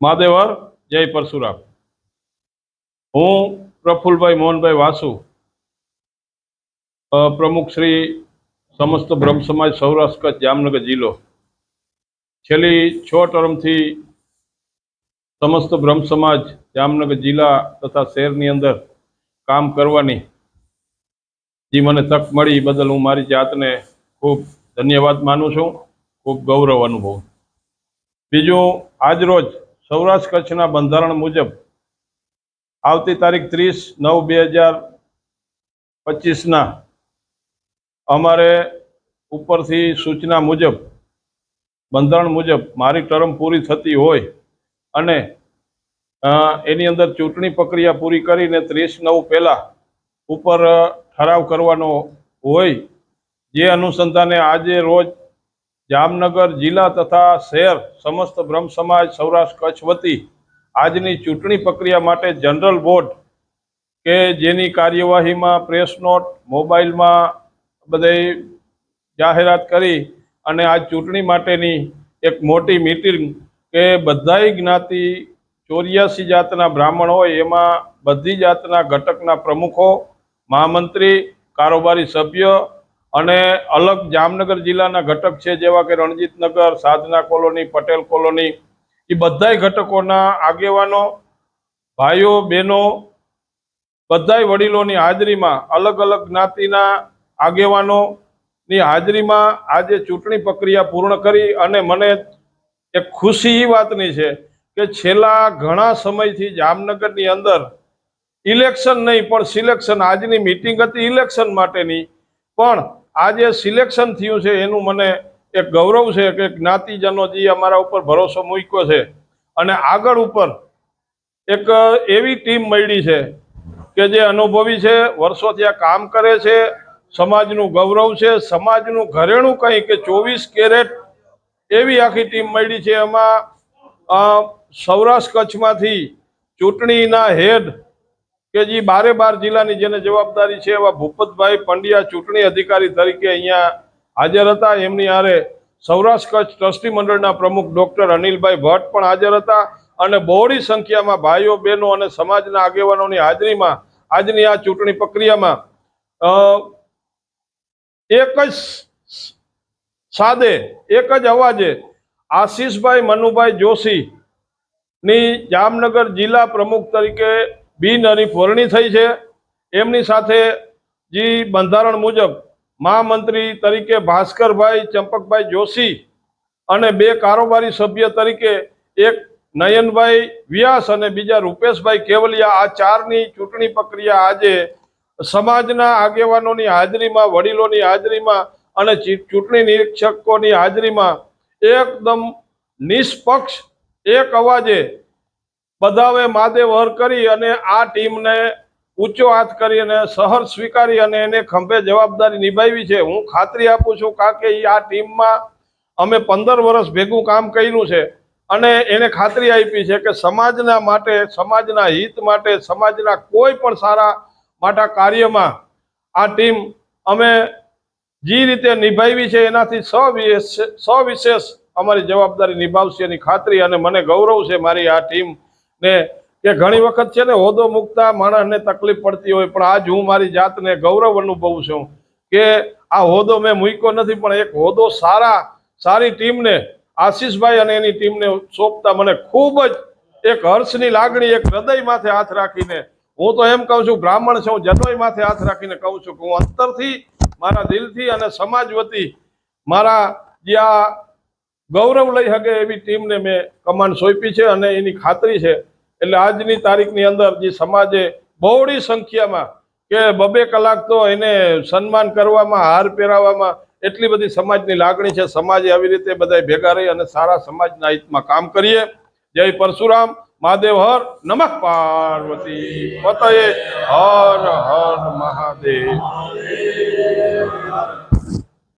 મહાદેવર, જય પરશુરામ. હું પ્રફુલભાઈ મોહનભાઈ વાસુ પ્રમુખ શ્રી સમસ્ત બ્રહ્મ સમાજ સૌરાષ્ટ્ર કચ્છ, જામનગર જિલ્લો. છેલ્લી છ ટર્મથી સમસ્ત બ્રહ્મ સમાજ, જામનગર જિલ્લા તથા શહેરની અંદર કામ કરવાની જે મને તક મળી બદલ હું મારી જાતને ખૂબ ધન્યવાદ માનું છું, ખૂબ ગૌરવ અનુભવું બીજું, આજરોજ સૌરાષ્ટ્ર કચ્છના બંધારણ મુજબ આવતી તારીખ ત્રીસ નવ બે હજાર પચીસના અમારે ઉપરથી સૂચના મુજબ, બંધારણ મુજબ મારી ટર્મ પૂરી થતી હોય અને એની અંદર ચૂંટણી પ્રક્રિયા પૂરી કરીને ત્રીસ નવ પહેલાં ઉપર ઠરાવ કરવાનો હોય, જે અનુસંધાને આજે રોજ જામનગર જિલ્લા તથા શહેર સમસ્ત બ્રહ્મ સમાજ સૌરાષ્ટ્ર કચ્છ વતી આજની ચૂંટણી પ્રક્રિયા માટે જનરલ બોર્ડ કે જેની કાર્યવાહીમાં પ્રેસ નોટ, મોબાઈલમાં બધે જાહેરાત કરી અને આ ચૂંટણી માટેની એક મોટી મિટિંગ કે બધાય જ્ઞાતિ ચોર્યાસી જાતના બ્રાહ્મણ હોય એમાં બધી જાતના ઘટકના પ્રમુખો, મહામંત્રી, કારોબારી સભ્ય અને અલગ જામનગર જિલ્લાના ઘટક છે, જેવા કે રણજીતનગર, સાધના કોલોની, પટેલ કોલોની એ બધાય ઘટકોના આગેવાનો, ભાઈઓ, બહેનો, બધાય વડીલોની હાજરીમાં અલગ અલગ જ્ઞાતિના આગેવાનોની હાજરીમાં આજે ચૂંટણી પ્રક્રિયા પૂર્ણ કરી અને મને એક ખુશી એ વાતની છે કે છેલ્લા ઘણા સમયથી જામનગરની અંદર ઇલેક્શન નહીં, પણ સિલેક્શન આજની મિટિંગ હતી ઇલેક્શન માટેની. પણ આજે સિલેક્શન થયું છે, એનું મને એક ગૌરવ છે કે જ્ઞાતિજનો જે અમારા ઉપર ભરોસો મૂક્યો છે. અને આગળ ઉપર એક એવી ટીમ મળી છે કે જે અનુભવી છે, વર્ષોથી આ કામ કરે છે, સમાજનું ગૌરવ છે, સમાજનું ઘરેણું કંઈ કે ચોવીસ કેરેટ એવી આખી ટીમ મળી છે. એમાં સૌરાષ્ટ્ર કચ્છમાંથી ચૂંટણીના હેડ કે જે બારે બાર જિલ્લાની જેને જવાબદારી છે એવા ભૂપતભાઈ પંડ્યા ચૂંટણી અધિકારી તરીકે અહીંયા હાજર હતા. એમની હારે સૌરાષ્ટ્ર કચ્છ ટ્રસ્ટી મંડળના પ્રમુખ ડોક્ટર અનિલભાઈ ભટ્ટ પણ હાજર હતા અને બહોળી સંખ્યામાં ભાઈઓ, બહેનો અને સમાજના આગેવાનોની હાજરીમાં, આજની આ ચૂંટણી પ્રક્રિયામાં એક જ સાદે, એક જ અવાજે આશીષભાઈ મનુભાઈ જોશી ની જામનગર જિલ્લા પ્રમુખ તરીકે બિનહરીફ વરણી થઈ છે. એમની સાથે જે બંધારણ મુજબ મહામંત્રી તરીકે ભાસ્કરભાઈ, ચંપકભાઈ જોશી અને બે કારોબારી સભ્ય તરીકે એક નયનભાઈ વ્યાસ અને બીજા રૂપેશભાઈ કેવલિયા આ ચારની ચૂંટણી પ્રક્રિયા આજે સમાજના આગેવાનોની હાજરીમાં, વડીલોની હાજરીમાં અને ચૂંટણી નિરીક્ષકોની હાજરીમાં એકદમ નિષ્પક્ષ એક અવાજે બધાવે માદેવ હર કરી અને આ ટીમને ઊંચો હાથ કરી અને સહર સ્વીકારી અને એને ખંભે જવાબદારી નિભાવી છે. હું ખાતરી આપું છું કારણ કે આ ટીમમાં અમે પંદર વર્ષ ભેગું કામ કર્યું છે અને એને ખાતરી આપી છે કે સમાજના માટે, સમાજના હિત માટે, સમાજના કોઈ પણ સારા માટા કાર્યમાં આ ટીમ અમે જે રીતે નિભાવી છે એનાથી સવિશેષ સવિશેષ અમારી જવાબદારી નિભાવશે એની ખાતરી અને મને ગૌરવ છે મારી આ ટીમ ને કે ઘણી વખત છે ને હોદો મૂકતા માણસને તકલીફ પડતી હોય, પણ આજ હું મારી જાતને ગૌરવ અનુભવું છું કે આ હોદો મેં મૂક્યો નથી, પણ એક હોદો સારા, સારી ટીમને, આશીષભાઈ અને એની ટીમને સોંપતા મને ખૂબ જ એક હર્ષની લાગણી, એક હૃદય માથે હાથ રાખીને હું તો એમ કહું છું, બ્રાહ્મણ છું, જનોય માથે હાથ રાખીને કહું છું કે હું અંતરથી મારા દિલથી અને સમાજ વતી મારા જે આ ગૌરવ લઈ શકે એવી ટીમને મેં કમાન્ડ સોંપી છે અને એની ખાતરી છે. એટલે આજની તારીખની અંદર જે સમાજે બહોળી સંખ્યામાં કે બબે કલાક તો એને સન્માન કરવામાં, હાર પહેરાવવામાં એટલી બધી સમાજની લાગણી છે. સમાજે આવી રીતે બધા ભેગા રહી અને સારા સમાજના હિતમાં કામ કરીએ. જય પરશુરામ, મહાદેવ હર, નમઃ પાર્વતી પતયે હર હર મહાદેવ.